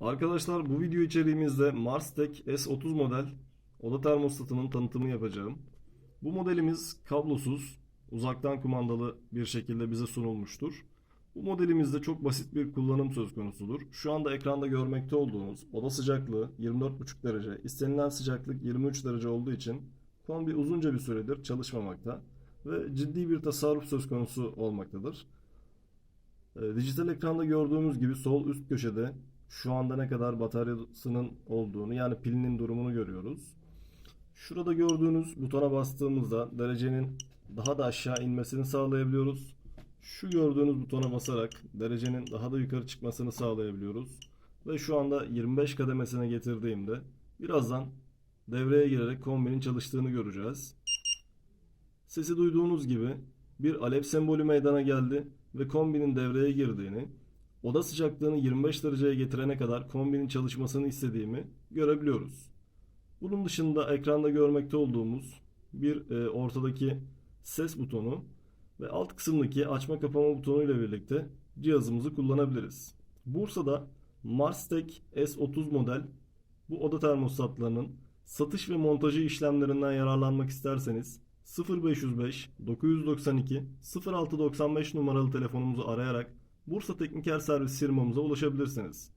Arkadaşlar bu video içeriğimizde Marstek S30 model oda termostatının tanıtımını yapacağım. Bu modelimiz kablosuz, uzaktan kumandalı bir şekilde bize sunulmuştur. Bu modelimizde çok basit bir kullanım söz konusudur. Şu anda ekranda görmekte olduğunuz oda sıcaklığı 24,5 derece, istenilen sıcaklık 23 derece olduğu için kombi uzunca bir süredir çalışmamakta ve ciddi bir tasarruf söz konusu olmaktadır. E, Dijital ekranda gördüğümüz gibi sol üst köşede şu anda ne kadar bataryasının olduğunu yani pilinin durumunu görüyoruz. Şurada gördüğünüz butona bastığımızda derecenin daha da aşağı inmesini sağlayabiliyoruz. Şu gördüğünüz butona basarak derecenin daha da yukarı çıkmasını sağlayabiliyoruz. Ve şu anda 25 kademesine getirdiğimde birazdan devreye girerek kombinin çalıştığını göreceğiz. Sesi duyduğunuz gibi bir alev sembolü meydana geldi ve kombinin devreye girdiğini, oda sıcaklığını 25 dereceye getirene kadar kombinin çalışmasını istediğimi görebiliyoruz. Bunun dışında ekranda görmekte olduğumuz bir e, ortadaki ses butonu ve alt kısımdaki açma kapama butonu ile birlikte cihazımızı kullanabiliriz. Bursa'da Marstek S30 model bu oda termostatlarının satış ve montajı işlemlerinden yararlanmak isterseniz 0505 992 0695 numaralı telefonumuzu arayarak Bursa Tekniker Servis firmamıza ulaşabilirsiniz.